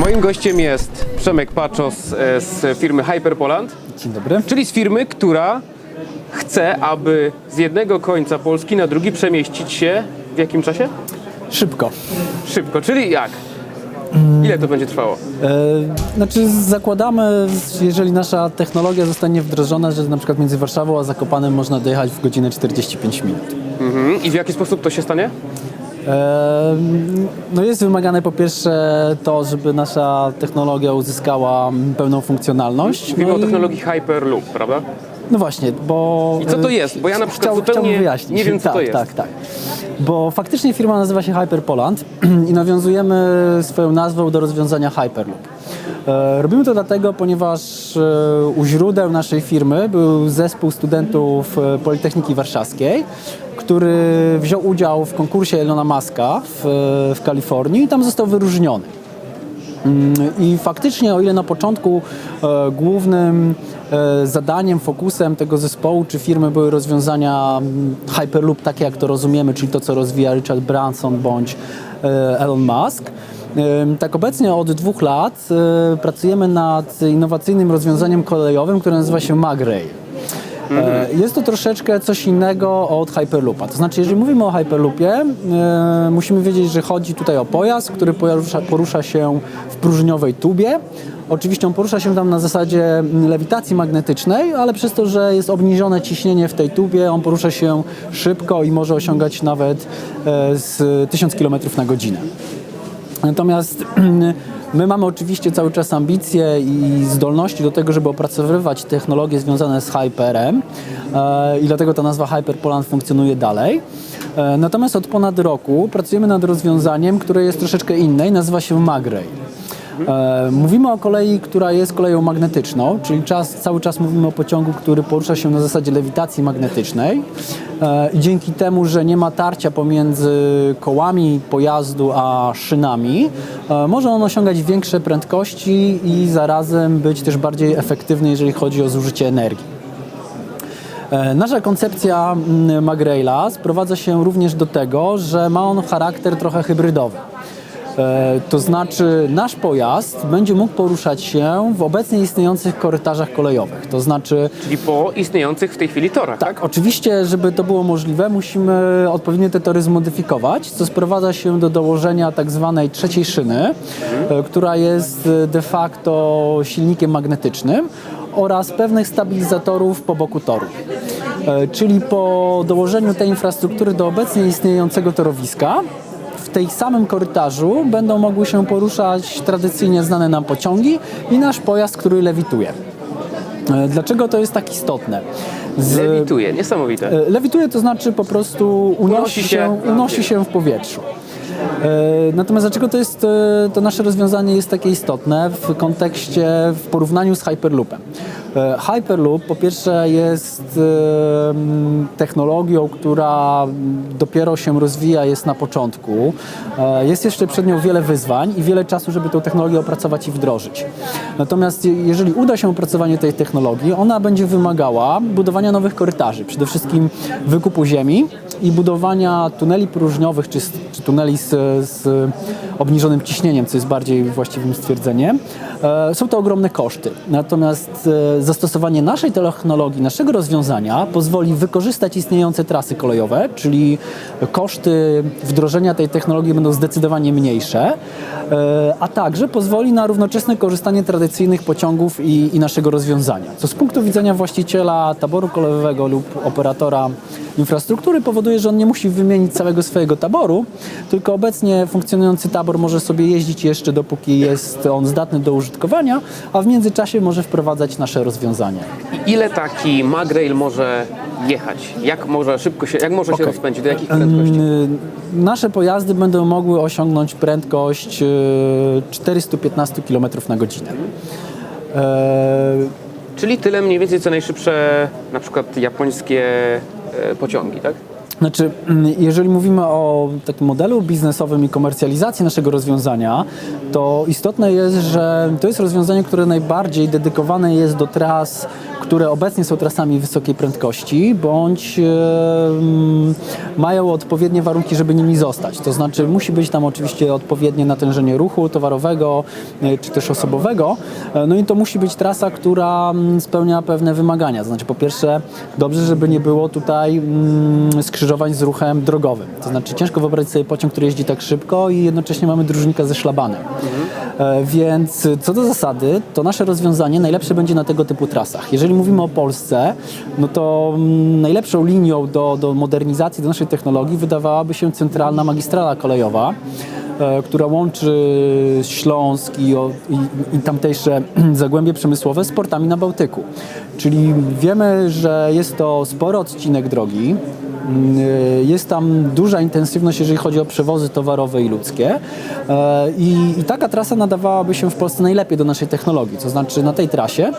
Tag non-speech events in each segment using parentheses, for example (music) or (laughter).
Moim gościem jest Przemek Paczos e, z firmy Hyperpoland, Dzień dobry. czyli z firmy, która chce, aby z jednego końca Polski na drugi przemieścić się w jakim czasie? Szybko. Szybko, czyli jak? Ile to będzie trwało? E, znaczy zakładamy, jeżeli nasza technologia zostanie wdrożona, że na przykład między Warszawą a Zakopanem można dojechać w godzinę 45 minut. Mhm. I w jaki sposób to się stanie? No jest wymagane po pierwsze to, żeby nasza technologia uzyskała pełną funkcjonalność. Mówimy no o i- technologii Hyperloop, prawda? No właśnie, bo... I co to e, jest? Bo ja na przykład chciał- zupełnie chciałbym wyjaśnić. nie wiem, co tak, to jest. Tak, tak. Bo faktycznie firma nazywa się Hyperpoland (clears throat) i nawiązujemy swoją nazwą do rozwiązania Hyperloop. E, Robimy to dlatego, ponieważ e, u źródeł naszej firmy był zespół studentów e, Politechniki Warszawskiej, który wziął udział w konkursie Elona Muska w, w Kalifornii i tam został wyróżniony. Mm, I faktycznie, o ile na początku e, głównym e, zadaniem, fokusem tego zespołu czy firmy były rozwiązania mm, Hyperloop, takie jak to rozumiemy, czyli to, co rozwija Richard Branson bądź e, Elon Musk, tak obecnie od dwóch lat e, pracujemy nad innowacyjnym rozwiązaniem kolejowym, które nazywa się MagRail. E, Jest to troszeczkę coś innego od Hyperloopa. To znaczy, jeżeli mówimy o Hyperloopie, e, musimy wiedzieć, że chodzi tutaj o pojazd, który porusza, porusza się w próżniowej tubie. Oczywiście on porusza się tam na zasadzie lewitacji magnetycznej, ale przez to, że jest obniżone ciśnienie w tej tubie, on porusza się szybko i może osiągać nawet z 1000 km na godzinę. Natomiast (clears throat) my mamy oczywiście cały czas ambicje i zdolności do tego, żeby opracowywać technologie związane z Hyperem e, i dlatego ta nazwa Hyperpoland funkcjonuje dalej. E, Natomiast od ponad roku pracujemy nad rozwiązaniem, które jest troszeczkę inne i nazywa się MagRail. E, Mówimy o kolei, która jest koleją magnetyczną, czyli czas, cały czas mówimy o pociągu, który porusza się na zasadzie lewitacji magnetycznej. E, I dzięki temu, że nie ma tarcia pomiędzy kołami pojazdu a szynami, e, może on osiągać większe prędkości i zarazem być też bardziej efektywny, jeżeli chodzi o zużycie energii. Nasza koncepcja mm, Magraila sprowadza się również do tego, że ma on charakter trochę hybrydowy. E, To znaczy nasz pojazd będzie mógł poruszać się w obecnie istniejących korytarzach kolejowych. To znaczy Czyli po istniejących w tej chwili torach, tak? tak, oczywiście, żeby to było możliwe, musimy odpowiednio te tory zmodyfikować, co sprowadza się do dołożenia tak zwanej trzeciej szyny, e, która jest de facto silnikiem magnetycznym oraz pewnych stabilizatorów po boku toru. E, Czyli po dołożeniu tej infrastruktury do obecnie istniejącego torowiska, tej samym korytarzu będą mogły się poruszać tradycyjnie znane nam pociągi i nasz pojazd, który lewituje. E, Dlaczego to jest tak istotne? Z- Lewituje, niesamowite. E, Lewituje to znaczy po prostu Unosi się. unosi się w powietrzu. E, Natomiast dlaczego to, jest, to nasze rozwiązanie jest takie istotne w kontekście, w porównaniu z Hyperloopem? E, Hyperloop po pierwsze jest e, technologią, która dopiero się rozwija, jest na początku. E, Jest jeszcze przed nią wiele wyzwań i wiele czasu, żeby tę technologię opracować i wdrożyć. Natomiast je- jeżeli uda się opracowanie tej technologii, ona będzie wymagała budowania nowych korytarzy, przede wszystkim wykupu ziemi i budowania tuneli próżniowych czy, czy tuneli z, z obniżonym ciśnieniem, co jest bardziej właściwym stwierdzeniem. Są to ogromne koszty. Natomiast zastosowanie naszej technologii, naszego rozwiązania pozwoli wykorzystać istniejące trasy kolejowe, czyli koszty wdrożenia tej technologii będą zdecydowanie mniejsze, e, a także pozwoli na równoczesne korzystanie tradycyjnych pociągów i, i naszego rozwiązania, co z punktu widzenia właściciela taboru kolejowego lub operatora infrastruktury powoduje, że on nie musi wymienić całego swojego taboru, tylko obecnie funkcjonujący tabor może sobie jeździć jeszcze dopóki jest on zdatny do użytkowania, a w międzyczasie może wprowadzać nasze rozwiązania. I ile taki Magrail może jechać? Jak może szybko się, jak może się Okej. rozpędzić? Do jakich prędkości? Nasze pojazdy będą mogły osiągnąć prędkość y, 415 km na godzinę. E, Czyli tyle mniej więcej co najszybsze na przykład japońskie e, pociągi, tak? Znaczy, mm, jeżeli mówimy o takim modelu biznesowym i komercjalizacji naszego rozwiązania, to istotne jest, że to jest rozwiązanie, które najbardziej dedykowane jest do tras, które obecnie są trasami wysokiej prędkości, bądź e, mm, mają odpowiednie warunki, żeby nimi zostać. To znaczy musi być tam oczywiście odpowiednie natężenie ruchu towarowego e, czy też osobowego. E, No i to musi być trasa, która mm, spełnia pewne wymagania. To znaczy po pierwsze dobrze, żeby nie było tutaj mm, skrzyżowań z ruchem drogowym. To znaczy ciężko wyobrazić sobie pociąg, który jeździ tak szybko i jednocześnie mamy dróżnika ze szlabanem. E, Więc co do zasady, to nasze rozwiązanie najlepsze będzie na tego typu trasach. Jeżeli mówimy o Polsce, no to mm, najlepszą linią do, do modernizacji, do naszej technologii wydawałaby się centralna magistrala kolejowa, e, która łączy Śląsk i, i, i tamtejsze (clears throat) zagłębie przemysłowe z portami na Bałtyku. Czyli wiemy, że jest to spory odcinek drogi, jest tam duża intensywność, jeżeli chodzi o przewozy towarowe i ludzkie. E, I, taka trasa nadawałaby się w Polsce najlepiej do naszej technologii. To znaczy na tej trasie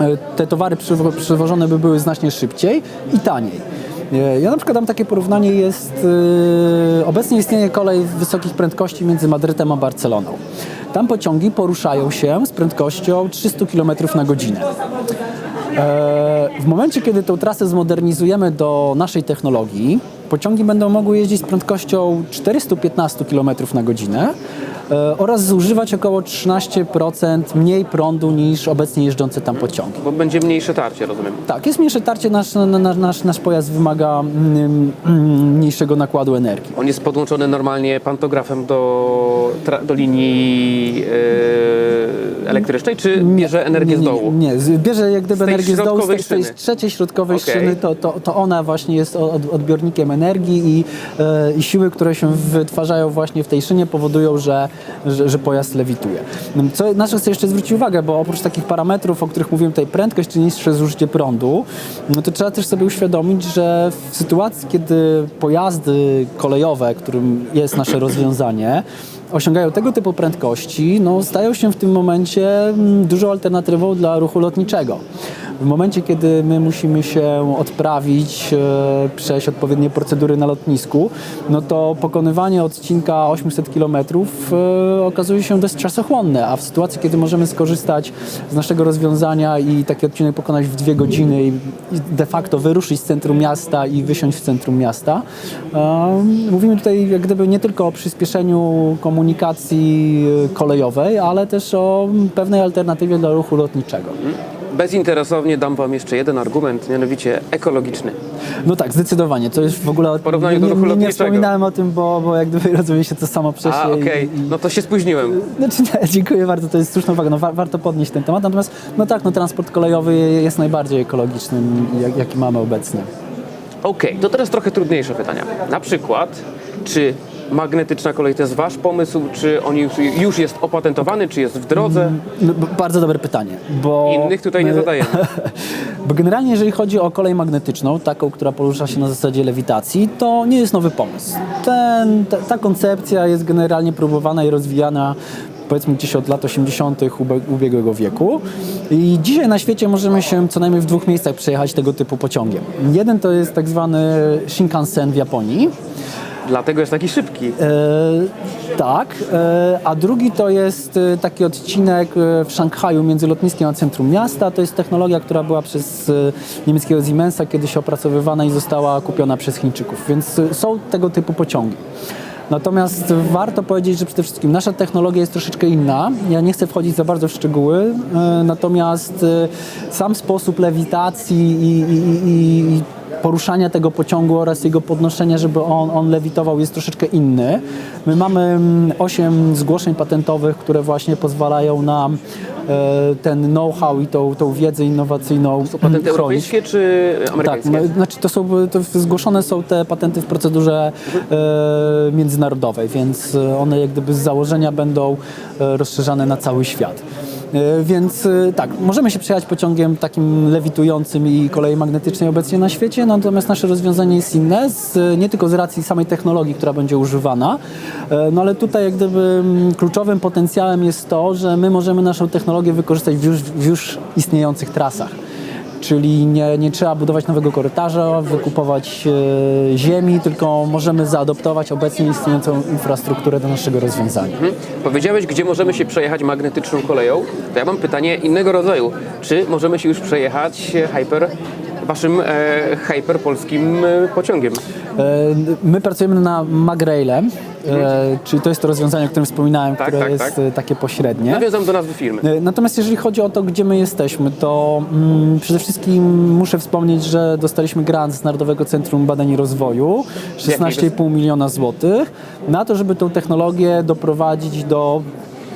e, te towary przywożone by były znacznie szybciej i taniej. E, Ja na przykład dam takie porównanie, jest obecnie istnieje kolej wysokich prędkości między Madrytem a Barceloną. Tam pociągi poruszają się z prędkością 300 km na godzinę. E, W momencie, kiedy tę trasę zmodernizujemy do naszej technologii, pociągi będą mogły jeździć z prędkością 415 km na godzinę e, oraz zużywać około 13% mniej prądu niż obecnie jeżdżące tam pociągi. Bo będzie mniejsze tarcie, rozumiem. Tak, jest mniejsze tarcie, nasz, na- na- nasz, nasz pojazd wymaga mm, mm, mniejszego nakładu energii. On jest podłączony normalnie pantografem do, do linii e, elektrycznej, czy bierze energię nie, z nie, dołu? Nie, z- bierze jak gdyby Z energię z dołu, z tej, z tej trzeciej środkowej Okej. szyny, to, to, to ona właśnie jest od, odbiornikiem energii i, e, i siły, które się wytwarzają właśnie w tej szynie powodują, że, że, że pojazd lewituje. Co na co chcę jeszcze zwrócić uwagę, bo oprócz takich parametrów, o których mówiłem tutaj, prędkość czy niższe zużycie prądu, no to trzeba też sobie uświadomić, że w sytuacji, kiedy pojazdy kolejowe, którym jest nasze rozwiązanie, osiągają tego typu prędkości, no, stają się w tym momencie mm, dużą alternatywą dla ruchu lotniczego. W momencie, kiedy my musimy się odprawić, e, przejść odpowiednie procedury na lotnisku, no to pokonywanie odcinka 800 km e, okazuje się dość czasochłonne, a w sytuacji, kiedy możemy skorzystać z naszego rozwiązania i taki odcinek pokonać w dwie godziny i de facto wyruszyć z centrum miasta i wysiąść w centrum miasta, e, mówimy tutaj jak gdyby nie tylko o przyspieszeniu komunikacji kolejowej, ale też o pewnej alternatywie dla ruchu lotniczego. Bezinteresownie dam Wam jeszcze jeden argument, mianowicie ekologiczny. No tak, zdecydowanie. To już w ogóle. porównaniu do nie, ruchu nie, nie wspominałem o tym, bo, bo jak gdyby (laughs) rozumie się to samo przecież. A, okej, no to się spóźniłem. Znaczy, (laughs) nie, dziękuję bardzo, to jest słuszna uwaga. No, wa- warto podnieść ten temat. Natomiast, no tak, no, transport kolejowy jest najbardziej ekologicznym, jak, jaki mamy obecnie. Okej, to teraz trochę trudniejsze pytania. Na przykład, czy magnetyczna kolej to jest Wasz pomysł, czy on już, już jest opatentowany, czy jest w drodze? No, b- bardzo dobre pytanie, bo... Innych tutaj nie zadajemy. (laughs) Bo generalnie, jeżeli chodzi o kolej magnetyczną, taką, która porusza się na zasadzie lewitacji, to nie jest nowy pomysł. Ten, ta, ta koncepcja jest generalnie próbowana i rozwijana powiedzmy gdzieś od lat 80. ube- ubiegłego wieku. I dzisiaj na świecie możemy się co najmniej w dwóch miejscach przejechać tego typu pociągiem. Jeden to jest tak zwany Shinkansen w Japonii, Dlatego jest taki szybki. E, tak, e, a drugi to jest e, taki odcinek e, w Szanghaju między lotniskiem a centrum miasta. To jest technologia, która była przez e, niemieckiego Siemensa kiedyś opracowywana i została kupiona przez Chińczyków, więc są tego typu pociągi. Natomiast warto powiedzieć, że przede wszystkim nasza technologia jest troszeczkę inna. Ja nie chcę wchodzić za bardzo w szczegóły, natomiast sam sposób lewitacji i, i, i poruszania tego pociągu oraz jego podnoszenia, żeby on, on lewitował jest troszeczkę inny. My mamy mm, 8 zgłoszeń patentowych, które właśnie pozwalają nam e, ten know-how i tą, tą wiedzę innowacyjną To patenty chronić. europejskie czy Tak, amerykańskie? no, znaczy to są, to zgłoszone są te patenty w procedurze e, międzynarodowej, więc e, one jak gdyby z założenia będą e, rozszerzane na cały świat. E, Więc e, tak, możemy się przejechać pociągiem takim lewitującym i kolei magnetycznej obecnie na świecie, natomiast nasze rozwiązanie jest inne, z, nie tylko z racji samej technologii, która będzie używana, e, no ale tutaj jak gdyby kluczowym potencjałem jest to, że my możemy naszą technologię wykorzystać w już, w już istniejących trasach. Czyli nie, nie trzeba budować nowego korytarza, wykupować e, ziemi, tylko możemy zaadoptować obecnie istniejącą infrastrukturę do naszego rozwiązania. Mhm. Powiedziałeś, gdzie możemy się przejechać magnetyczną koleją. To ja mam pytanie innego rodzaju. Czy możemy się już przejechać e, hyper waszym e, hyperpolskim e, pociągiem. E, My pracujemy na Magrailem, e, czyli to jest to rozwiązanie, o którym wspominałem, Tak, które tak, jest tak. e, takie pośrednie. Nawiązam do nazwy firmy. E, Natomiast jeżeli chodzi o to, gdzie my jesteśmy, to mm, przede wszystkim muszę wspomnieć, że dostaliśmy grant z Narodowego Centrum Badań i Rozwoju 16,5 miliona złotych na to, żeby tą technologię doprowadzić do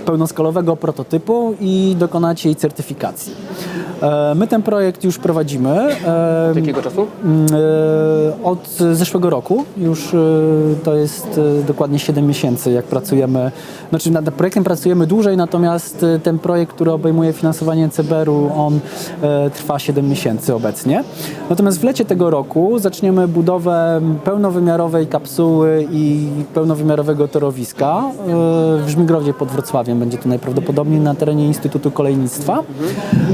pełnoskalowego prototypu i dokonać jej certyfikacji. E, My ten projekt już prowadzimy. E, Od jakiego czasu? Mm, e, Od zeszłego roku już to jest dokładnie 7 miesięcy, jak pracujemy. Znaczy nad projektem pracujemy dłużej, natomiast ten projekt, który obejmuje finansowanie CBR-u, on trwa 7 miesięcy obecnie. Natomiast w lecie tego roku zaczniemy budowę pełnowymiarowej kapsuły i pełnowymiarowego torowiska w Żmigrodzie pod Wrocławiem. Będzie to najprawdopodobniej na terenie Instytutu Kolejnictwa.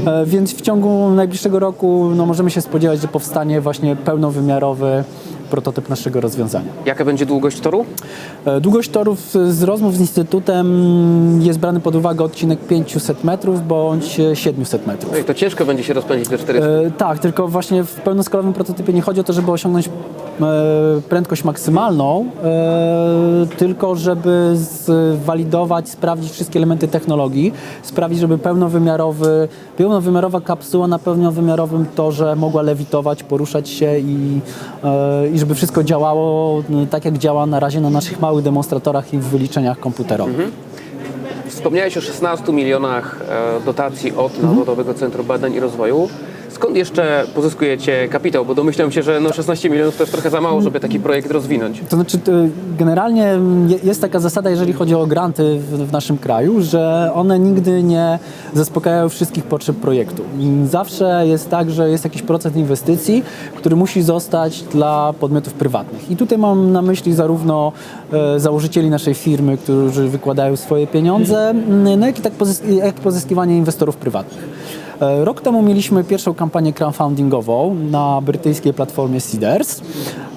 E, Więc w ciągu najbliższego roku no, możemy się spodziewać, że powstanie właśnie pełnowymiarowy prototyp naszego rozwiązania. Jaka będzie długość toru? E, Długość torów z rozmów z Instytutem jest brany pod uwagę odcinek 500 metrów bądź e, 700 metrów. Oj, to ciężko będzie się rozpędzić do 400. E, tak, tylko właśnie w pełnoskalowym prototypie nie chodzi o to, żeby osiągnąć e, prędkość maksymalną, e, tylko żeby zwalidować, sprawdzić wszystkie elementy technologii, sprawić, żeby pełnowymiarowy, pełnowymiarowa kapsuła na pełnowymiarowym torze mogła lewitować, poruszać się i, e, i żeby wszystko działało e, tak, jak działa na razie na naszych małych demonstratorach i w wyliczeniach komputerowych. Wspomniałeś o 16 milionach e, dotacji od Narodowego Centrum Badań i Rozwoju. Skąd jeszcze pozyskujecie kapitał? Bo domyślam się, że no 16 milionów to jest trochę za mało, żeby taki projekt rozwinąć. To znaczy, y, generalnie je- jest taka zasada, jeżeli chodzi o granty w, naszym kraju, że one nigdy nie zaspokajają wszystkich potrzeb projektu. Zawsze jest tak, że jest jakiś procent inwestycji, który musi zostać dla podmiotów prywatnych. I tutaj mam na myśli zarówno e, założycieli naszej firmy, którzy wykładają swoje pieniądze, mm, no jak i tak pozyskiwanie inwestorów prywatnych. E, Rok temu mieliśmy pierwszą kampanię crowdfundingową na brytyjskiej platformie Seeders.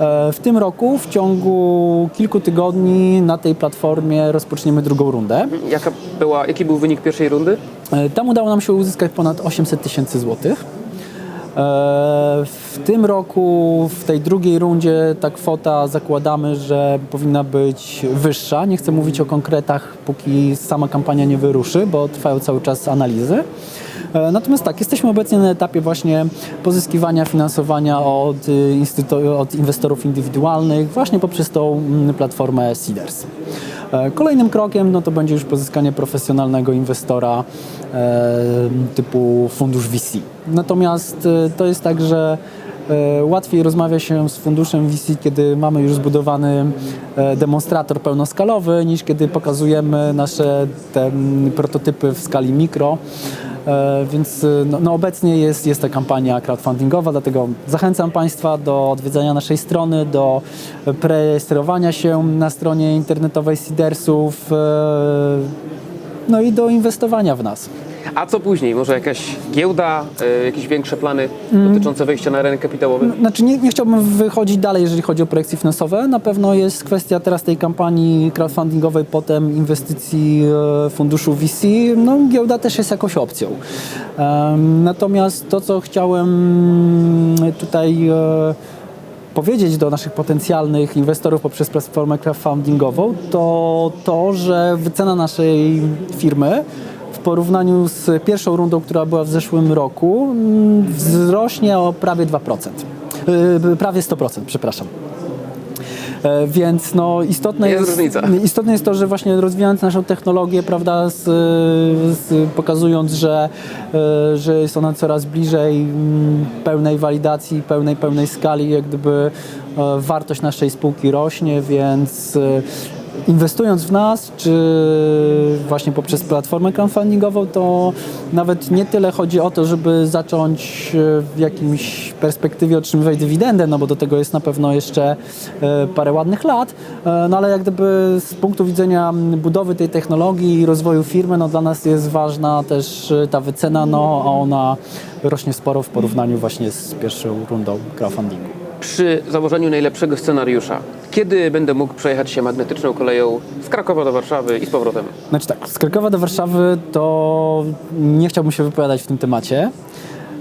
E, W tym roku w ciągu kilku tygodni na tej platformie rozpoczniemy drugą rundę. Jaka była, jaki był wynik pierwszej rundy? E, Tam udało nam się uzyskać ponad 800 tysięcy złotych. W tym roku, w tej drugiej rundzie, ta kwota zakładamy, że powinna być wyższa. Nie chcę mówić o konkretach, póki sama kampania nie wyruszy, bo trwają cały czas analizy. E, Natomiast tak, jesteśmy obecnie na etapie właśnie pozyskiwania finansowania od, y, od inwestorów indywidualnych właśnie poprzez tą mm, platformę Seeders. E, Kolejnym krokiem no to będzie już pozyskanie profesjonalnego inwestora e, typu fundusz VC. Natomiast e, to jest tak, że łatwiej rozmawia się z funduszem VC, kiedy mamy już zbudowany e, demonstrator pełnoskalowy, niż kiedy pokazujemy nasze te prototypy w skali mikro. E, Więc e, no, no obecnie jest, jest ta kampania crowdfundingowa, dlatego zachęcam Państwa do odwiedzania naszej strony, do e, prerejestrowania się na stronie internetowej Seedersów, e, no i do inwestowania w nas. A co później? Może jakaś giełda, e, jakieś większe plany Mm. dotyczące wejścia na rynek kapitałowy? Znaczy nie, nie chciałbym wychodzić dalej, jeżeli chodzi o projekcje finansowe. Na pewno jest kwestia teraz tej kampanii crowdfundingowej, potem inwestycji e, funduszu VC. No, giełda też jest jakąś opcją. Natomiast to, co chciałem tutaj e, powiedzieć do naszych potencjalnych inwestorów poprzez platformę crowdfundingową, to to, że wycena naszej firmy w porównaniu z pierwszą rundą, która była w zeszłym roku, mm, wzrośnie o prawie 2%. Yy, Prawie 100%, przepraszam. E, Więc no, istotne, Jest jest, różnica. istotne jest to, że właśnie rozwijając naszą technologię, prawda, z, z, pokazując, że, e, że jest ona coraz bliżej mm, pełnej walidacji, pełnej, pełnej skali, jak gdyby e, wartość naszej spółki rośnie, więc inwestując w nas, czy właśnie poprzez platformę crowdfundingową, to nawet nie tyle chodzi o to, żeby zacząć e, w jakimś perspektywie otrzymywać dywidendę, no bo do tego jest na pewno jeszcze e, parę ładnych lat, e, no ale jak gdyby z punktu widzenia budowy tej technologii i rozwoju firmy, no dla nas jest ważna też ta wycena, no a ona rośnie sporo w porównaniu właśnie z pierwszą rundą crowdfundingu. Przy założeniu najlepszego scenariusza, kiedy będę mógł przejechać się magnetyczną koleją z Krakowa do Warszawy i z powrotem? Znaczy tak, z Krakowa do Warszawy to nie chciałbym się wypowiadać w tym temacie.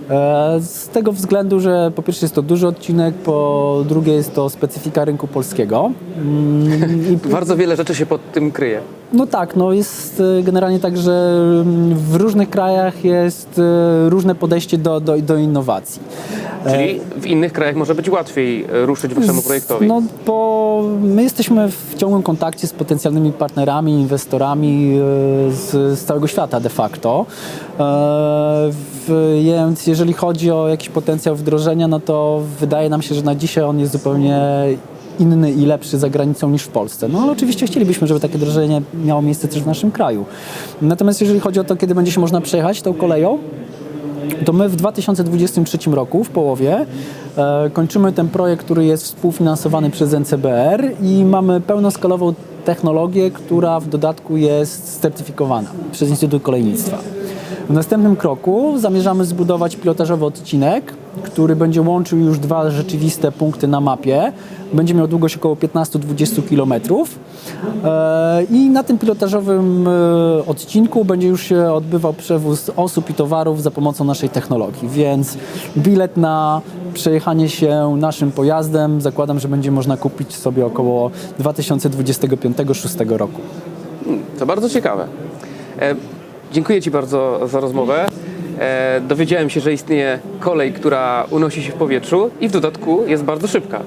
E, Z tego względu, że po pierwsze jest to duży odcinek, po drugie jest to specyfika rynku polskiego. Mm, i (laughs) Bardzo wiele rzeczy się pod tym kryje. No tak, no jest e, generalnie tak, że mm, w różnych krajach jest e, różne podejście do, do, do innowacji. Czyli w innych krajach może być łatwiej e, ruszyć waszemu projektowi. No bo my jesteśmy w ciągłym kontakcie z potencjalnymi partnerami, inwestorami e, z, z całego świata de facto. E, Więc jeżeli chodzi o jakiś potencjał wdrożenia, no to wydaje nam się, że na dzisiaj on jest zupełnie inny i lepszy za granicą niż w Polsce. No ale oczywiście chcielibyśmy, żeby takie wdrożenie miało miejsce też w naszym kraju. Natomiast jeżeli chodzi o to, kiedy będzie się można przejechać tą koleją, to my w 2023 roku, w połowie, e, kończymy ten projekt, który jest współfinansowany przez NCBR i mamy pełnoskalową technologię, która w dodatku jest certyfikowana przez Instytut Kolejnictwa. W następnym kroku zamierzamy zbudować pilotażowy odcinek, który będzie łączył już dwa rzeczywiste punkty na mapie. Będzie miał długość około 15-20 km. E, I na tym pilotażowym e, odcinku będzie już się odbywał przewóz osób i towarów za pomocą naszej technologii. Więc bilet na przejechanie się naszym pojazdem zakładam, że będzie można kupić sobie około 2025-2026 roku. To bardzo ciekawe. E, dziękuję Ci bardzo za rozmowę. E, dowiedziałem się, że istnieje kolej, która unosi się w powietrzu i w dodatku jest bardzo szybka.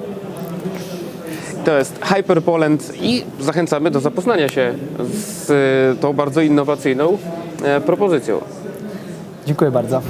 To jest Hyperpoland i zachęcamy do zapoznania się z tą bardzo innowacyjną e, propozycją. Dziękuję bardzo.